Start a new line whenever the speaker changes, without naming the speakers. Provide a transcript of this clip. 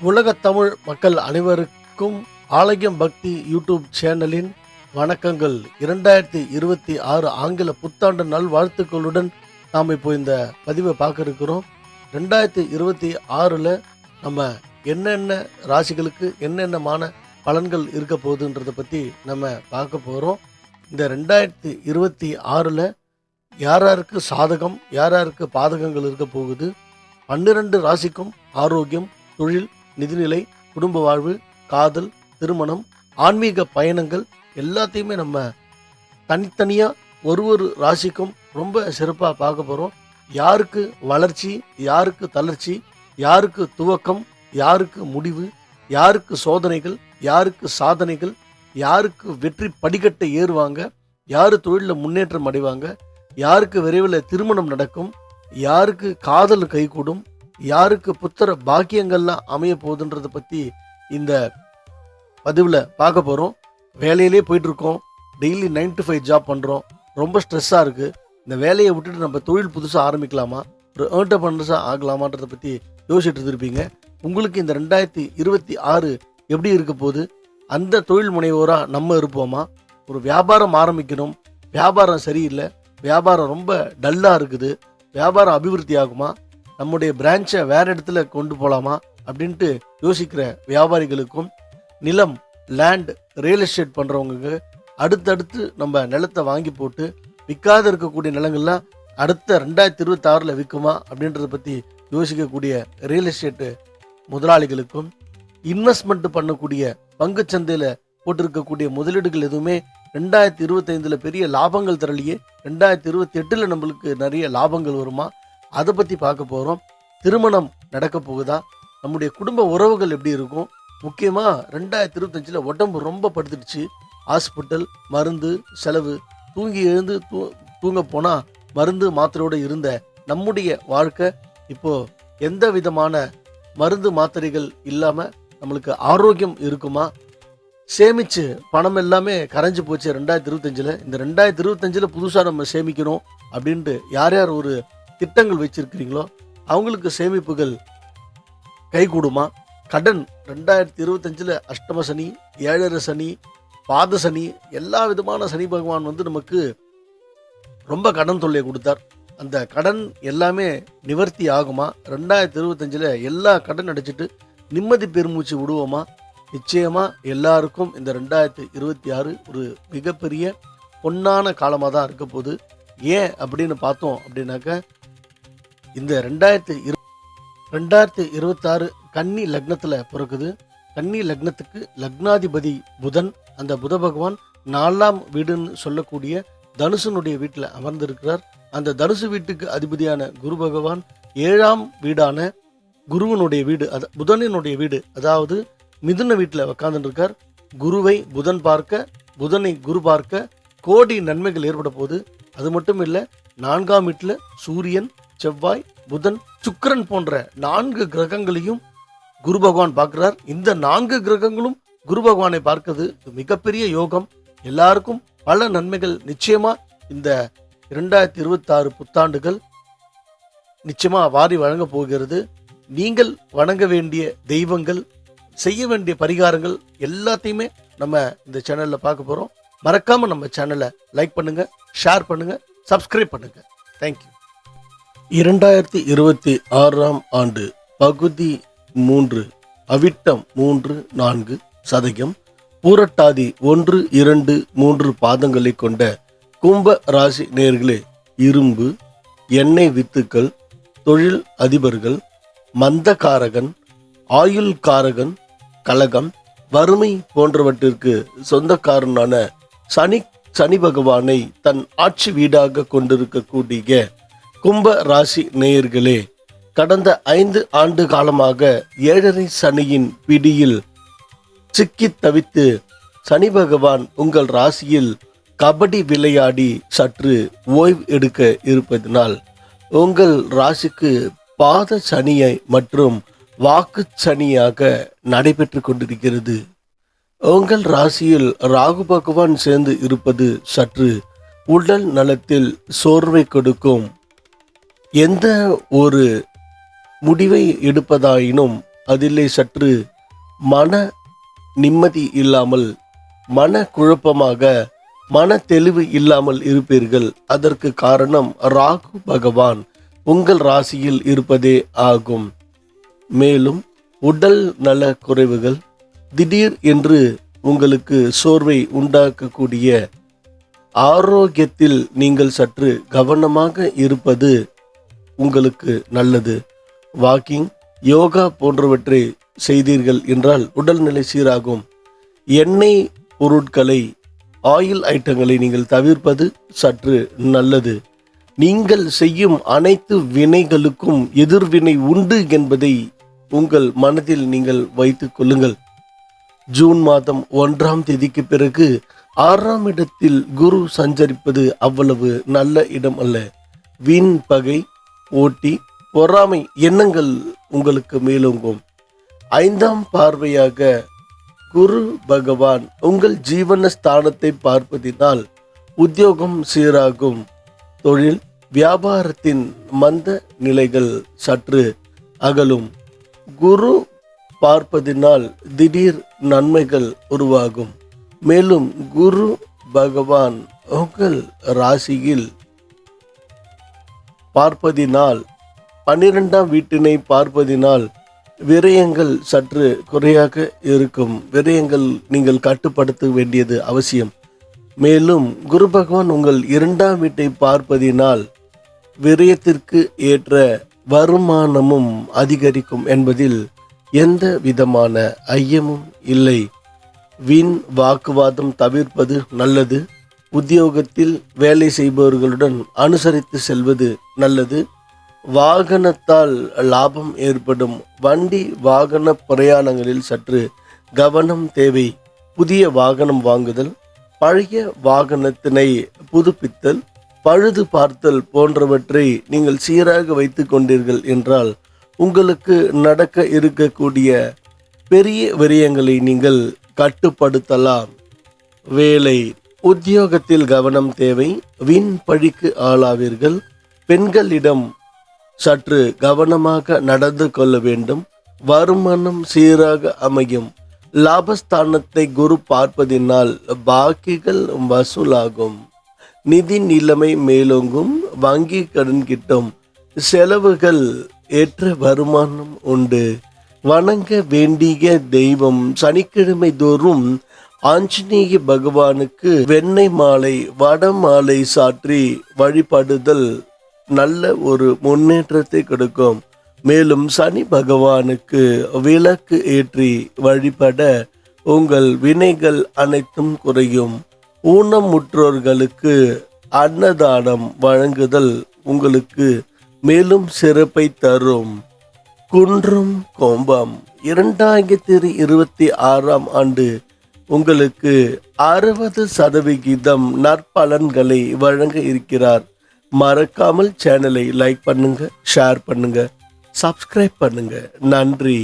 உலக தமிழ் மக்கள் அனைவருக்கும் ஆலயம் பக்தி யூடியூப் சேனலின் வணக்கங்கள். இரண்டாயிரத்தி இருபத்தி ஆறு ஆங்கில புத்தாண்டு நல்வாழ்த்துக்களுடன் நாம் இப்போ இந்த பதிவை பார்க்க இருக்கிறோம் ரெண்டாயிரத்தி இருபத்தி ஆறில் நம்ம என்னென்ன ராசிகளுக்கு என்னென்னமான பலன்கள் இருக்க போகுதுன்றதை பற்றி நம்ம பார்க்க போகிறோம் இந்த ரெண்டாயிரத்தி இருபத்தி ஆறில் யார் யாருக்கு சாதகம் யார் யாருக்கு பாதகங்கள் இருக்க போகுது? பன்னிரண்டு ராசிக்கும் ஆரோக்கியம் தொழில் நிதிநிலை குடும்ப வாழ்வு காதல் திருமணம் ஆன்மீக பயணங்கள் எல்லாத்தையுமே நம்ம தனித்தனியாக ஒரு ஒரு ராசிக்கும் ரொம்ப சிறப்பாக பார்க்க போகிறோம் யாருக்கு வளர்ச்சி யாருக்கு தளர்ச்சி யாருக்கு துவக்கம் யாருக்கு முடிவு யாருக்கு சோதனைகள் யாருக்கு சாதனைகள் யாருக்கு வெற்றி படிக்கட்டை ஏறுவாங்க யார் தொழிலில் முன்னேற்றம் அடைவாங்க யாருக்கு விரைவில் திருமணம் நடக்கும் யாருக்கு காதல் கைகூடும் யாருக்கு புத்திர பாக்கியங்கள்லாம் அமைய போகுதுன்றதை பற்றி இந்த பதிவில் பார்க்க போகிறோம் வேலையிலே போயிட்டுருக்கோம். Daily nine to five job பண்ணுறோம் ரொம்ப ஸ்ட்ரெஸ்ஸாக இருக்குது இந்த வேலையை விட்டுட்டு நம்ம தொழில் புதுசாக ஆரம்பிக்கலாமா? ஒரு ஏர்டபனர்ஸாக ஆகலாமான்றதை பற்றி யோசிச்சுட்டு இருந்திருப்பீங்க. உங்களுக்கு இந்த ரெண்டாயிரத்தி இருபத்தி ஆறு எப்படி இருக்க போகுது? அந்த தொழில் முனைவோராக நம்ம இருப்போமா? ஒரு வியாபாரம் ஆரம்பிக்கணும். வியாபாரம் சரியில்லை. வியாபாரம் ரொம்ப டல்லாக இருக்குது. வியாபாரம் அபிவிருத்தி ஆகுமா? நம்முடைய பிரான்ச்சை வேற இடத்துல கொண்டு போகலாமா அப்படின்ட்டு யோசிக்கிற வியாபாரிகளுக்கும் நிலம் லேண்ட் ரியல் எஸ்டேட் பண்ணுறவங்களுக்கு அடுத்தடுத்து நம்ம நிலத்தை வாங்கி போட்டு விற்காத இருக்கக்கூடிய நிலங்கள்லாம் அடுத்த ரெண்டாயிரத்தி இருபத்தாறில் விற்குமா அப்படின்றத பற்றி யோசிக்கக்கூடிய ரியல் எஸ்டேட்டு முதலாளிகளுக்கும் இன்வெஸ்ட்மெண்ட் பண்ணக்கூடிய பங்குச்சந்தையில் போட்டிருக்கக்கூடிய முதலீடுகள் எதுவுமே ரெண்டாயிரத்தி இருபத்தைந்தில் பெரிய லாபங்கள் தரலையே ரெண்டாயிரத்தி இருபத்தி எட்டில் நம்மளுக்கு நிறைய லாபங்கள் வருமா? அதை பற்றி பார்க்க போகிறோம் திருமணம் நடக்க போகுதா? நம்முடைய குடும்ப உறவுகள் எப்படி இருக்கும்? முக்கியமாக ரெண்டாயிரத்தி இருபத்தஞ்சில் உடம்பு ரொம்ப படுத்துடுச்சு. ஹாஸ்பிட்டல் மருந்து செலவு. தூங்கி எழுந்து தூ தூங்க போனால் மருந்து மாத்திரையோடு இருந்த நம்முடைய வாழ்க்கை இப்போது எந்த விதமான மருந்து மாத்திரைகள் இல்லாமல் நம்மளுக்கு ஆரோக்கியம் இருக்குமா? சேமிச்சு பணம் எல்லாமே கரைஞ்சி போச்சு ரெண்டாயிரத்தி இருபத்தஞ்சில் இந்த ரெண்டாயிரத்தி இருபத்தஞ்சில் புதுசாக நம்ம சேமிக்கணும் அப்படின்ட்டு யார் யார் ஒரு திட்டங்கள் வச்சிருக்கிறீங்களோ அவங்களுக்கு சேமிப்புகள் கைகூடுமா? கடன் ரெண்டாயிரத்தி இருபத்தஞ்சில் அஷ்டம சனி ஏழரை சனி பாத சனி எல்லா விதமான சனி பகவான் வந்து நமக்கு ரொம்ப கடன் தொல்லையை கொடுத்தார். அந்த கடன் எல்லாமே நிவர்த்தி ஆகுமா? ரெண்டாயிரத்தி இருபத்தஞ்சில் எல்லா கடன் அடைச்சிட்டு நிம்மதி பெருமூச்சு விடுவோமா? நிச்சயமாக எல்லாருக்கும் இந்த ரெண்டாயிரத்தி இருபத்தி ஆறு ஒரு மிகப்பெரிய பொன்னான காலமாக தான் இருக்க போகுது. ஏன் அப்படின்னு பார்த்தோம் அப்படின்னாக்க இந்த ரெண்டாயிரத்தி இரு ரெண்டாயிரத்தி இருபத்தாறு கன்னி லக்னத்தில் பிறக்குது. கன்னி லக்னத்துக்கு லக்னாதிபதி புதன் அந்த புத பகவான் நாலாம் வீடுன்னு சொல்லக்கூடிய தனுசனுடைய வீட்டில் அமர்ந்திருக்கிறார். அந்த தனுசு வீட்டுக்கு அதிபதியான குரு பகவான் ஏழாம் வீடான குருவனுடைய வீடு அது புதனினுடைய வீடு அதாவது மிதுன வீட்டில் உக்காந்துருக்கார். இருக்கார் குருவை புதன் பார்க்க புதனை குரு பார்க்க கோடி நன்மைகள் ஏற்பட போகுது. அது மட்டும் இல்லை நான்காம் வீட்டில் சூரியன் செவ்வாய் புதன் சுக்கரன் போன்ற நான்கு கிரகங்களையும் குரு பகவான் பார்க்கிறார். இந்த நான்கு கிரகங்களும் குரு பகவானை பார்க்கிறது மிகப்பெரிய யோகம். எல்லாருக்கும் பல நன்மைகள். நிச்சயமா இந்த இரண்டாயிரத்தி இருபத்தாறு புத்தாண்டுகள் நிச்சயமா வாரி வழங்க போகிறது. நீங்கள் வணங்க வேண்டிய தெய்வங்கள் செய்ய வேண்டிய பரிகாரங்கள் எல்லாத்தையுமே நம்ம இந்த சேனல்ல பார்க்க போறோம். மறக்காம நம்ம சேனலை லைக் பண்ணுங்க ஷேர் பண்ணுங்க சப்ஸ்கிரைப் பண்ணுங்க. தேங்க்யூ இரண்டாயிரத்தி இருபத்தி ஆறாம் ஆண்டு பகுதி மூன்று அவிட்டம் மூன்று நான்கு சதயம் பூரட்டாதி ஒன்று இரண்டு மூன்று பாதங்களை கொண்ட கும்ப ராசி நேர்களே இரும்பு எண்ணெய் வித்துக்கள் தொழில் அதிபர்கள் மந்தகாரகன் ஆயுள்காரகன் கலகம் வறுமை போன்றவற்றிற்கு சொந்தக்காரனான சனி சனி பகவானை தன் ஆட்சி வீடாக கொண்டிருக்கக்கூடிய கும்ப ராசி நேயர்களே கடந்த ஐந்து ஆண்டு காலமாக ஏழரை சனியின் பிடியில் சிக்கித் தவித்து சனி பகவான் உங்கள் ராசியில் கபடி விளையாடி சற்று ஓய்வு எடுக்க இருப்பதனால் உங்கள் ராசிக்கு பாத சனியை மற்றும் வாக்கு சனியாக நடைபெற்று கொண்டிருக்கிறது. உங்கள் ராசியில் ராகு பகவான் சேர்ந்து இருப்பது சற்று உடல் நலத்தில் சோர்வை கொடுக்கும். எந்த ஒரு முடிவை எடுப்பதாயினும் அதிலே சற்று மன நிம்மதி இல்லாமல் மன குழப்பமாக மன தெளிவு இல்லாமல் இருப்பீர்கள். அதற்கு காரணம் ராகு பகவான். உங்கள் ராசியில் இருப்பதே ஆகும். மேலும் உடல் நல குறைவுகள் திடீர் என்று உங்களுக்கு சோர்வை உண்டாக்கக்கூடிய ஆரோக்கியத்தில் நீங்கள் சற்று கவனமாக இருப்பது உங்களுக்கு நல்லது. வாக்கிங் யோகா போன்றவற்றை செய்தீர்கள் என்றால் உடல்நிலை சீராகும். எண்ணெய் பொருட்களை ஆயில் ஐட்டங்களை நீங்கள் தவிர்ப்பது சற்று நல்லது. நீங்கள் செய்யும் அனைத்து வினைகளுக்கும் எதிர்வினை உண்டு என்பதை உங்கள் மனதில் நீங்கள் வைத்துக் கொள்ளுங்கள். ஜூன் மாதம் ஒன்றாம் தேதிக்கு பிறகு ஆறாம் இடத்தில் குரு சஞ்சரிப்பது அவ்வளவு நல்ல இடம் அல்ல. வீண் பகை போட்டி பொறாமை எண்ணங்கள் உங்களுக்கு மேலோங்கும். ஐந்தாம் பார்வையாக குரு பகவான் உங்கள் ஜீவன ஸ்தானத்தை பார்ப்பதினால் உத்தியோகம் சீராகும். தொழில் வியாபாரத்தின் மந்த நிலைகள் சற்று அகலும். குரு பார்ப்பதினால் திடீர் நன்மைகள் உருவாகும். மேலும் குரு பகவான் உங்கள் ராசியில் பார்ப்பதினால் பன்னிரெண்டாம் வீட்டினை பார்ப்பதினால் விரயங்கள் சற்று குறையாக இருக்கும். விரயங்கள் நீங்கள் கட்டுப்படுத்த வேண்டியது அவசியம். மேலும் குரு பகவான் உங்கள் இரண்டாம் வீட்டை பார்ப்பதினால் விரயத்திற்கு ஏற்ற வருமானமும் அதிகரிக்கும் என்பதில் எந்த விதமான ஐயமும் இல்லை. வீண் வாக்குவாதம் தவிர்ப்பது நல்லது. உத்தியோகத்தில் வேலை செய்பவர்களுடன் அனுசரித்து செல்வது நல்லது. வாகனத்தால் லாபம் ஏற்படும் வண்டி வாகன பிரயாணங்களில் சற்று கவனம் தேவை. புதிய வாகனம் வாங்குதல் பழைய வாகனத்தினை புதுப்பித்தல் பழுது பார்த்தல் போன்றவற்றை நீங்கள் சீராக வைத்து கொண்டீர்கள் என்றால் உங்களுக்கு நடக்க இருக்கக்கூடிய பெரிய விரயங்களை நீங்கள் கட்டுப்படுத்தலாம். வேலை உத்தியோகத்தில் கவனம் தேவை. வீண் பழிக்கு ஆளாவீர்கள். பெண்களிடம் சற்று கவனமாக நடந்து கொள்ள வேண்டும். வருமானம் சீராக அமையும். லாபஸ்தானத்தை குரு பார்ப்பதினால் பாக்கிகள் வசூலாகும். நிதி நிலைமை மேலோங்கும். வங்கி கடன் கிட்டும். செலவுகள் ஏற்ற வருமானம் உண்டு. வணங்க வேண்டிய தெய்வம் சனிக்கிழமை தோறும் ஆஞ்சநேய பகவானுக்கு வெண்ணெய் மாலை வட மாலை சாற்றி வழிபடுதல் நல்ல ஒரு முன்னேற்றத்தை கொடுக்கும். மேலும் சனி பகவானுக்கு விளக்கு ஏற்றி வழிபட உங்கள் வினைகள் அனைத்தும் குறையும். ஊனமுற்றோர்களுக்கு அன்னதானம் வழங்குதல் உங்களுக்கு மேலும் சிறப்பை தரும். குன்றும் கோம்பம் இரண்டாயிரத்தி இருபத்தி ஆறாம் ஆண்டு உங்களுக்கு அறுபது சதவிகிதம் நற்பலன்களை வழங்க இருக்கிறார். மறக்காமல் சேனலை லைக் பண்ணுங்க ஷேர் பண்ணுங்க சப்ஸ்கிரைப் பண்ணுங்க. நன்றி.